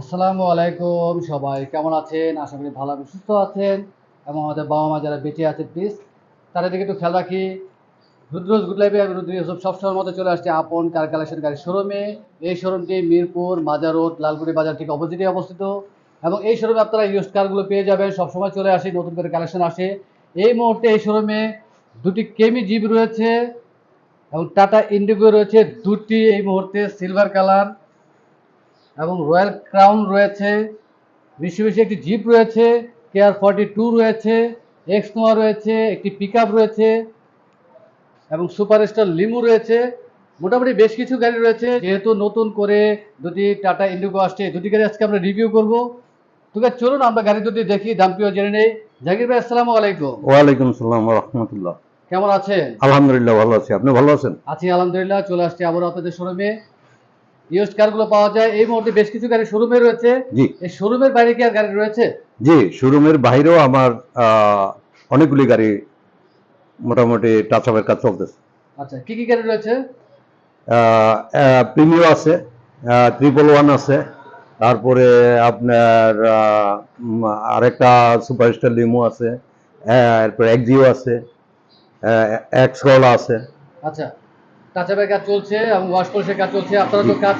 আসসালামু আলাইকুম সবাই, কেমন আছেন? আশা করি ভালো সুস্থ আছেন। এবং আমাদের বাবা মা যারা বেঁচে আছে প্লিজ তাদের দিকে একটু খেয়াল রাখি। রুদ্রজ গুড লাইফে আমি রুদ্র ইউসুফ সবসময়ের মতো চলে আসছে আপন কার কালেকশন গাড়ির শোরুমে এই শোরুমটি মিরপুর, মাজার রোড, লালগুড়ি বাজার ঠিক অপোজিটে অবস্থিত। এবং এই শোরুমে আপনারা ইউজ কারগুলো পেয়ে যাবেন। সবসময় চলে আসে, নতুন করে কালেকশন আসে। এই মুহূর্তে এই শোরুমে দুটি কেমি জিপ রয়েছে এবং টাটা ইন্ডিগো রয়েছে। দুটি এই মুহূর্তে সিলভার কালার এবং রয়্যাল ক্রাউন রয়েছে বেশি একটি জিপ রয়েছে কেয়ার ফর্টি টু রয়েছে এক্স নোয়া রয়েছে একটি পিক রয়েছে এবং সুপারস্টার লিমু রয়েছে। মোটামুটি বেশ কিছু গাড়ি রয়েছে যেহেতু নতুন করে দুটি টাটা ইন্ডিগো আসছে দুটি গাড়ি আজকে আমরা রিভিউ করব। তোকে চলুন আমরা গাড়ি দুটি দেখি দামটিও জেনে নেই। জাকির ভাই আসসালামু আলাইকুম। ওয়ালাইকুম সালাম রহমতুল্লাহ। কেমন আছেন? আলহামদুলিল্লাহ ভালো আছি। আপনি ভালো আছেন? আছি আলহামদুলিল্লাহ চলে আসছি আবার আপনাদের শোরুমে। ইউজ কারগুলো পাওয়া যায়। এই মুহূর্তে বেশ কিছু গাড়ি শোরুমে রয়েছে। জি। এই শোরুমের বাইরে কি আর গাড়ি রয়েছে? জি শোরুমের বাইরেও আমার অনেকগুলি গাড়ি মোটামুটি টাচ আপের কাজ চলতেছে। আচ্ছা কি কি গাড়ি রয়েছে? প্রিমিও আছে ট্রিপল ওয়ান আছে তারপরে আপনার আরেকটা সুপারস্টার লিমো আছে এরপর এক্সিও আছে এক্স করলা আছে। আচ্ছা। টাচাপের কাজ চলছে এবং ওয়াশ পলিশের কাজ চলছে। আপনারা তো কাজ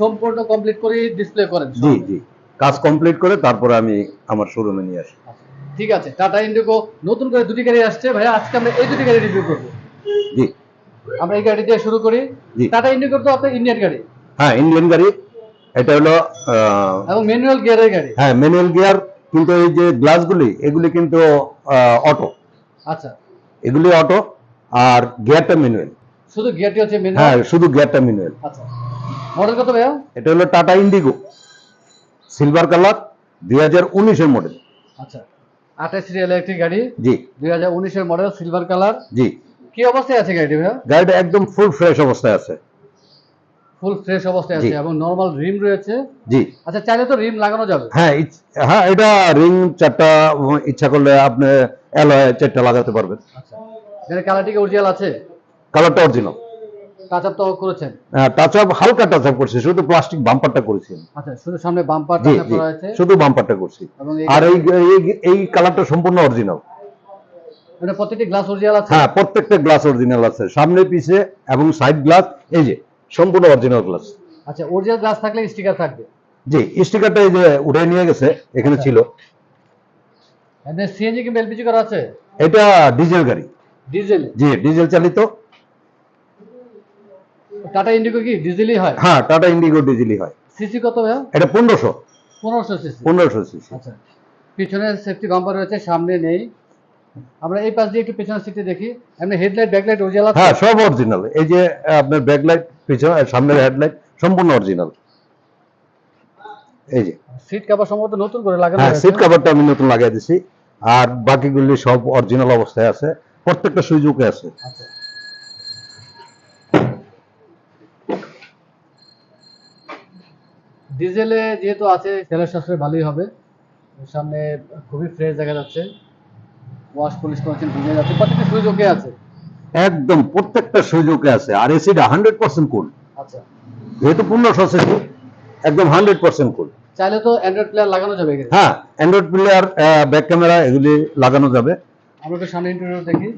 সম্পূর্ণ কমপ্লিট করে ডিসপ্লে করেন। জি জি। কাজ কমপ্লিট করে তারপরে আমি আমার শোরুমে নিয়ে আসি। আচ্ছা, ঠিক আছে। টাটা ইন্ডিগো নতুন করে দুটি গাড়ি আসছে। ভাইয়া আজকে আমরা এই দুটি গাড়ি রিভিউ করব। জি। আমরা এই গাড়ি দিয়ে শুরু করি। টাটা ইন্ডিগো তো আপনার ইন্ডিয়ান গাড়ি। হ্যাঁ ইন্ডিয়ান গাড়ি। এটা হলো এবং ম্যানুয়াল গিয়ারের গাড়ি। হ্যাঁ ম্যানুয়াল গিয়ার কিন্তু এই যে গ্লাসগুলি এগুলি কিন্তু অটো আচ্ছা। এগুলি অটো আর গিয়ারটা ম্যানুয়াল শুধু গিয়ারটি হচ্ছে হ্যাঁ শুধু গিয়ারটা ম্যানুয়াল আচ্ছা। মডেল কত ভাইয়া? এটা হলো টাটা ইন্ডিগো সিলভার কালার দুই হাজার উনিশের মডেল আচ্ছা। আঠাশ রিয়েল একটি গাড়ি। জি। দুই হাজার উনিশের মডেল সিলভার কালার জি। কি অবস্থায় আছে গাড়িটি ভাইয়া? গাড়িটা একদম ফুল ফ্রেশ অবস্থায় আছে। ফুল ফ্রেশ অবস্থায় আছে এবং নর্মাল রিম রয়েছে। জি। আচ্ছা চাইলে তো রিম লাগানো যাবে। হ্যাঁ হ্যাঁ এটা রিং চারটা ইচ্ছা করলে আপনি অ্যালয় চারটা লাগাতে পারবেন। আচ্ছা। এখানে কালারটি অরিজিনাল আছে? কালারটা অরিজিনাল টাচ আপ তো করেছেন? টাচ আপ হালকা টাচ আপ করছি শুধু প্লাস্টিক বাম্পারটা করেছি আচ্ছা শুধু সামনে বাম্পার জি টাচ আপ জি করা শুধু বাম্পারটা করছি। আর এই এই- এই কালারটা সম্পূর্ণ অরিজিনাল মানে প্রত্যেকটি গ্লাস অরিজিনাল আছে? হ্যাঁ প্রত্যেকটা গ্লাস অরিজিনাল আছে। সামনে পিছে এবং সাইড গ্লাস এই যে সম্পূর্ণ অরিজিনাল গ্লাস আচ্ছা অরিজিনাল গ্লাস থাকলে স্টিকার থাকবে? জি স্টিকারটা এই যে উঠে নিয়ে গেছে এখানে আচ্ছা। ছিল। সিএনজি কিংবা এলপিজি করা আছে? এটা ডিজেল গাড়ি। ডিজেল জি ডিজেল চালিত। টাটা ইন্ডিগো কি? ডিজেলই হয়? হ্যাঁ টাটা ইন্ডিগো ডিজেলই হয়। সিসি কত ভাইয়া? এটা পনেরোশো। পনেরোশো সিসি পনেরোশো সিসি আচ্ছা। পিছনে সেফটি বাম্পার রয়েছে সামনে নেই। আমরা এই পাশ দিয়ে একটু পেছনের সিটে দেখি। এমনি হেডলাইট ব্যাকলাইট অরিজিনাল আছে? হ্যাঁ সব অরিজিনাল এই যে আপনার ব্যাকলাইট পিছনে সামনের হেডলাইট সম্পূর্ণ অরিজিনাল এই যে। সিট কাভার সম্ভবত নতুন করে লাগানো হ্যাঁ সিট কভারটা আমি নতুন লাগিয়ে দিছি। আর বাকিগুলি সব অরিজিনাল অবস্থায় আছে। প্রত্যেকটা সুযোগে আছে। আচ্ছা। ডিজেলে যেহেতু আছে তেলের সাশ্রয় ভালোই হবে। সামনে খুবই ফ্রেশ দেখা যাচ্ছে। ওয়াশ পলিশ করেছেন বুঝে যাচ্ছে। প্রত্যেকটা ওকে আছে। একদম প্রত্যেকটা সুযোগে আছে। আর এসিটা হান্ড্রেড পার্সেন্ট কুল আচ্ছা। যেহেতু পনেরোশো সিসি একদম হান্ড্রেড পার্সেন্ট কুল চাইলে তো অ্যান্ড্রয়েড প্লেয়ার লাগানো যাবে হ্যাঁ অ্যান্ড্রয়েড প্লেয়ার ব্যাক ক্যামেরা এগুলি লাগানো যাবে। আমরা একটু সামনে ইন্টারভিউ দেখি।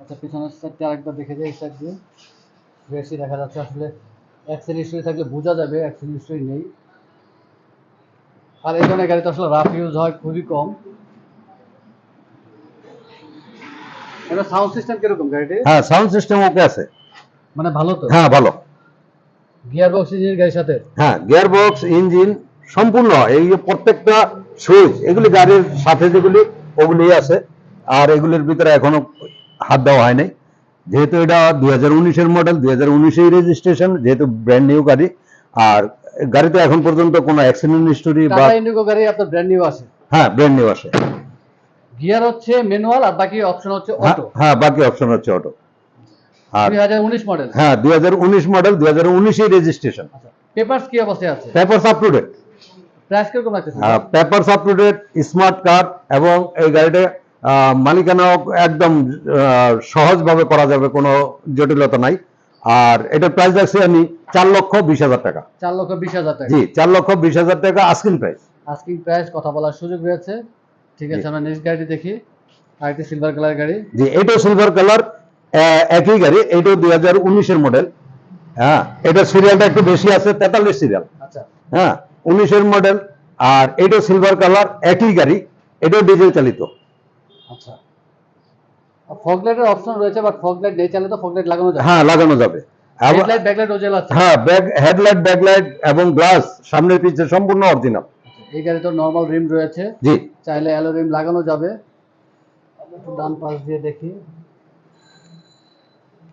আচ্ছা পিছনের সাইডটা আরেকবার দেখে যাই এই সাইড দিয়ে। বেশি দেখা যাচ্ছে আসলে। অ্যাক্সেল হিস্ট্রি থাকলে বোঝা যাবে অ্যাক্সেল হিস্ট্রি নেই। আর এই ধরনের আসলে রাফ ইউজ হয় খুবই কম। এটা সাউন্ড সিস্টেম কীরকম গাড়িটি? হ্যাঁ সাউন্ড সিস্টেম ওকে আছে। মানে ভালো তো? হ্যাঁ ভালো। গিয়ার বক্স ইঞ্জিন গাড়ির সাথে? হ্যাঁ গিয়ার বক্স ইঞ্জিন সম্পূর্ণ এই যে প্রত্যেকটা সুইচ এগুলি গাড়ির সাথে যেগুলি ওগুলি আছে। আর এগুলির ভিতরে এখনও হাত দেওয়া হয় নাই। যেহেতু এটা দুই হাজার উনিশের মডেল দুই হাজার উনিশেই রেজিস্ট্রেশন যেহেতু ব্র্যান্ড নিউ গাড়ি আর গাড়িতে এখন পর্যন্ত কোনো অ্যাক্সিডেন্ট হিস্টোরি বা ইন্ডিগো গাড়ি আপনার ব্র্যান্ড নিউ আছে। হ্যাঁ ব্র্যান্ড নিউ আসে গিয়ার হচ্ছে ম্যানুয়াল আর বাকি অপশন হচ্ছে হ্যাঁ, অটো হ্যাঁ বাকি অপশন হচ্ছে অটো আর দুই হাজার উনিশ মডেল হ্যাঁ দুই হাজার উনিশ মডেল দুই হাজার রেজিস্ট্রেশন পেপারস কি অবস্থায় আছে? Papers up to date price কীরকম লাগতেছে? Papers up to date smart card এবং এই গাড়িটা আহ, মালিকানাও একদম সহজভাবে করা যাবে কোনো জটিলতা নাই। আর এটার প্রাইস রাখছি আমি চার লক্ষ বিশ হাজার টাকা। চার লক্ষ বিশ হাজার টাকা। জি চার লক্ষ বিশ হাজার টাকা আস্কিং প্রাইস আস্কিং প্রাইস কথা বলার সুযোগ রয়েছে। ঠিক আছে। আমরা নেক্সট গাড়িটি দেখি। আরেকটি সিলভার কালার গাড়ি। জি এটাও সিলভার কালার একই গাড়ি এটাও দুই হাজার উনিশের মডেল হ্যাঁ এটা সিরিয়ালটা একটু বেশি আছে তেতাল্লিশ সিরিয়াল আচ্ছা। হ্যাঁ উনিশের মডেল আর এটাও সিলভার কালার একই গাড়ি এটাও ডিজেল চালিত। আচ্ছা। ফগলাইটের অপশন রয়েছে বাট ফগলাইট নেই চাইলে তো ফগলাইট লাগানো যায় হ্যাঁ লাগানো যাবে। হেডলাইট ব্যাকলাইট ওজেল আছে। হ্যাঁ ব্যাক হেডলাইট ব্যাকলাইট এবং গ্লাস সামনের পিছে সম্পূর্ণ অরিজিনাল আচ্ছা, এই গাড়ি তো নর্মাল রিম রয়েছে। জি। চাইলে অ্যালো রিম লাগানো যাবে। একটু ডান পাশ দিয়ে দেখি।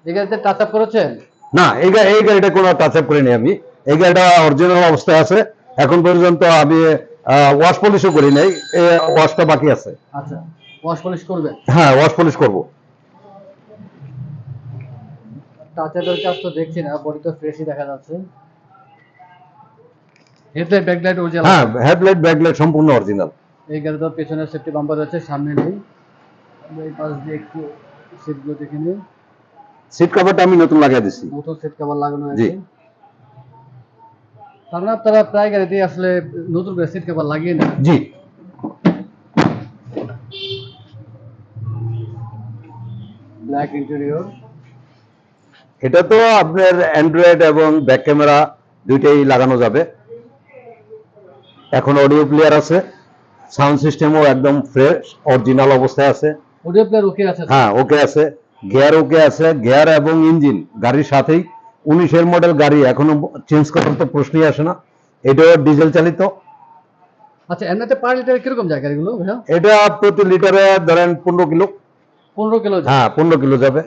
এই গাড়িতে টাচ আপ করেছেন না এই এই গাড়িটা কোনো টাচ আপ করিনি আমি। এই গাড়িটা অরিজিনাল অবস্থায় আছে। এখন পর্যন্ত আমি ওয়াশ পলিশও করি নাই। ওয়াশটা বাকি আছে। আচ্ছা। ওয়াশ পলিশ করবেন? হ্যাঁ ওয়াশ পলিশ করব। টাচ কাজ তো দেখছি না বডি তো ফ্রেশই দেখা যাচ্ছে। হেডলাইট ব্যাকলাইট ওজেল হ্যাঁ হেডলাইট ব্যাকলাইট সম্পূর্ণ অরিজিনাল এই গাড়ি তো পেছনে সেফটি বাম্পার রয়েছে সামনে নেই। এই পাশ দিয়ে একটু সিটগুলো দেখে নিই। সিট কভারটা আমি নতুন লাগিয়ে দিচ্ছি নতুন সেট কভার লাগানো। আছে মানে আপনারা প্রায় গাড়িতে আসলে নতুন করে সিট কভার লাগিয়ে নেন জি। ব্ল্যাক ইন্টেরিয়র এটা তো আপনার অ্যান্ড্রয়েড এবং ব্যাক ক্যামেরা দুইটাই লাগানো যাবে। এখন অডিও প্লেয়ার আছে সাউন্ড সিস্টেমও একদম ফ্রেশ অরিজিনাল অবস্থায় আছে। অডিও প্লেয়ার ওকে আছে হ্যাঁ ওকে আছে। গিয়ার ওকে আছে। গিয়ার এবং ইঞ্জিন গাড়ির সাথেই। উনিশের মডেল গাড়ি এখনও চেঞ্জ করার তো প্রশ্নই আসে না। এটাও ডিজেল চালিত। আচ্ছা এমনিতে পার লিটার কীরকম যায় গাড়িগুলো এটা প্রতি লিটারে ধরেন পনেরো কিলো। পনেরো কিলো হ্যাঁ পনেরো কিলো যাবে।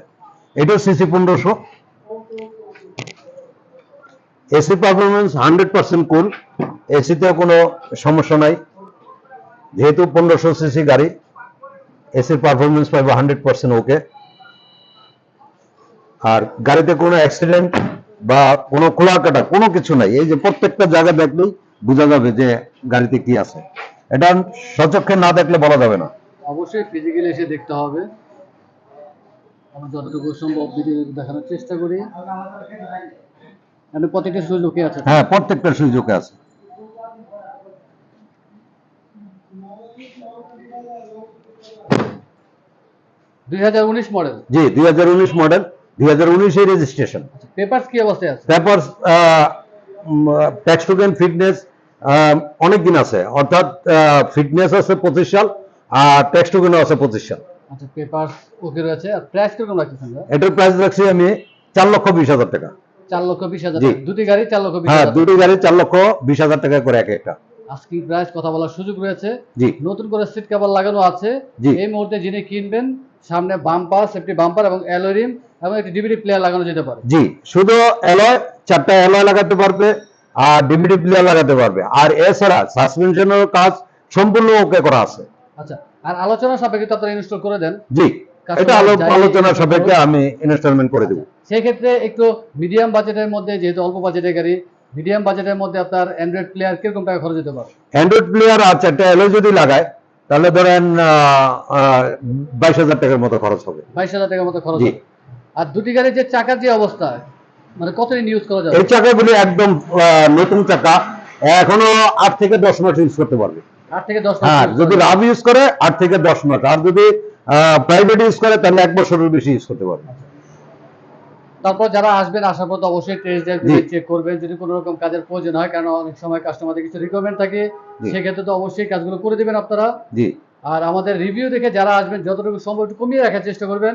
এটাও সিসি পনেরোশো। AC performance hundred percent cool এসিতেও কোনো সমস্যা নাই। যেহেতু পনেরোশো সিসি গাড়ি এসির পারফরমেন্স পাইবে হান্ড্রেড পার্সেন্ট ওকে আর গাড়িতে কোনো অ্যাক্সিডেন্ট বা কোনো খোলা কাটা কোনো কিছু নাই। এই যে প্রত্যেকটা জায়গা দেখলেই বোঝা যাবে যে গাড়িতে কি আছে। এটা সচক্ষে না দেখলে বলা যাবে না। অবশ্যই ফিজিক্যালি এসে দেখতে হবে। আমরা যতটুকু সম্ভব ভিডিও দেখানোর চেষ্টা করি। মানে প্রত্যেকটা ওকে আছে। হ্যাঁ প্রত্যেকটা সুযোগে আছে। দুই হাজার উনিশ মডেল জি দুই হাজার উনিশ মডেল দুই হাজার উনিশের রেজিস্ট্রেশন পেপারস কি অবস্থায় আছে? ফিটনেস অনেক দিন আছে। অর্থাৎ ফিটনেস আছে পঁচিশ সাল আর ট্যাক্স টোকেনও আছে পঁচিশ সাল। আচ্ছা পেপারস ওকে রয়েছে। আর প্রাইস কীরকম রাখতেছেন ভাইয়া? এটার প্রাইস রাখছি আমি চার লক্ষ বিশ হাজার টাকা। চার লক্ষ বিশ হাজার টাকা। দুটি গাড়ি চার লক্ষ হ্যাঁ দুটি গাড়ি চার লক্ষ বিশ হাজার টাকা করে এক একটা। প্রাইস কথা বলার সুযোগ রয়েছে। জি। নতুন করে সিট কভার লাগানো আছে। এই মুহূর্তে যিনি কিনবেন সামনে বাম্পার সেফটি বাম্পার এবং অ্যালোরিম এবং একটি ডিভিডি প্লেয়ার লাগানো যেতে পারে। জি শুধু অ্যালয় চারটা অ্যালয় লাগাতে পারবে আর ডিভিডি প্লেয়ার লাগাতে পারবে। আর এছাড়া সাসপেনশনের কাজ সম্পূর্ণ ওকে করা আছে। আচ্ছা আর আলোচনা সাপেক্ষে তো আপনারা ইনস্টল করে দেন। জি এটা আলো- আলোচনা সাপেক্ষে আমি ইনস্টলমেন্ট করে দেবো। সেই ক্ষেত্রে একটু মিডিয়াম বাজেটের মধ্যে যেহেতু অল্প বাজেটের গাড়ি মিডিয়াম বাজেটের মধ্যে আপনার অ্যান্ড্রয়েড প্লেয়ার কীরকম টাকা খরচ হতে পারে? অ্যান্ড্রয়েড প্লেয়ার আর চারটা এলো যদি লাগায় তাহলে ধরেন বাইশ হাজার টাকার মতো খরচ হবে। বাইশ হাজার টাকার মতো খরচ জি। হবে। আর দুটি গাড়ির যে চাকার যে অবস্থা মানে কতদিন ইউজ করা যাবে? এই চাকাগুলি একদম নতুন চাকা এখনও আট থেকে দশ মাস ইউজ করতে পারবে। হ্যাঁ যদি রাব ইউজ করে আট থেকে দশ মাস। আর যদি প্রাইভেট ইউজ করে তাহলে এক বছরের বেশি ইউজ করতে পারবে তারপর যারা আসবেন আসার পর অবশ্যই টেস্ট ড্রাইভ। চেক করবেন। যদি কোনো রকম কাজের প্রয়োজন হয় কারণ অনেক সময় কাস্টমারদের কিছু রিকোয়ারমেন্ট থাকে সেক্ষেত্রে তো অবশ্যই কাজগুলো করে দেবেন আপনারা। জি। আর আমাদের রিভিউ দেখে যারা আসবেন যতটুকু সম্ভব একটু কমিয়ে রাখার চেষ্টা করবেন।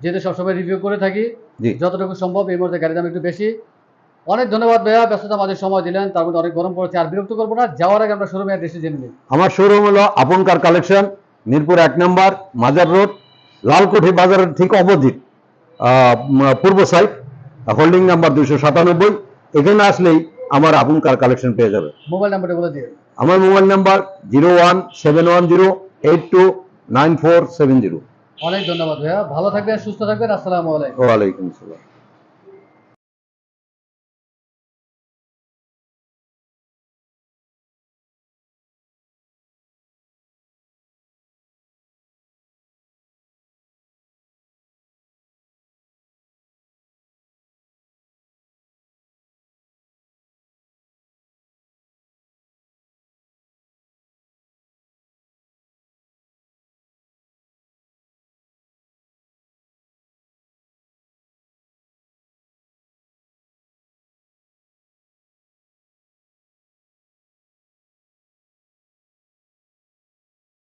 যেহেতু সবসময় রিভিউ করে থাকি যতটুকু সম্ভব এই মুহূর্তে গাড়ির দাম একটু বেশি। অনেক ধন্যবাদ ভাইয়া ব্যস্ততা আমাদের সময় দিলেন তার মধ্যে অনেক গরম পড়েছে আর বিরক্ত করব না যাওয়ার আগে আমরা শোরুমে অ্যাড্রেসে জেনে নিই। আমার শোরুম হলো আপনকার কালেকশন মিরপুর এক নম্বর মাজার রোড লালকুঠি বাজারের ঠিক অপোজিট পূর্ব সাইড হোল্ডিং নাম্বার দুইশো সাতানব্বই এখানে আসলেই আমার আপনকার কালেকশন পেয়ে যাবে। মোবাইল নাম্বারটা বলে দিয়ে আমার mobile number zero one seven one zero eight two nine four seven zero. অনেক ধন্যবাদ ভাইয়া ভালো থাকবেন সুস্থ থাকবেন আসসালামু আলাইকুম। ওয়ালাইকুম আসসালাম।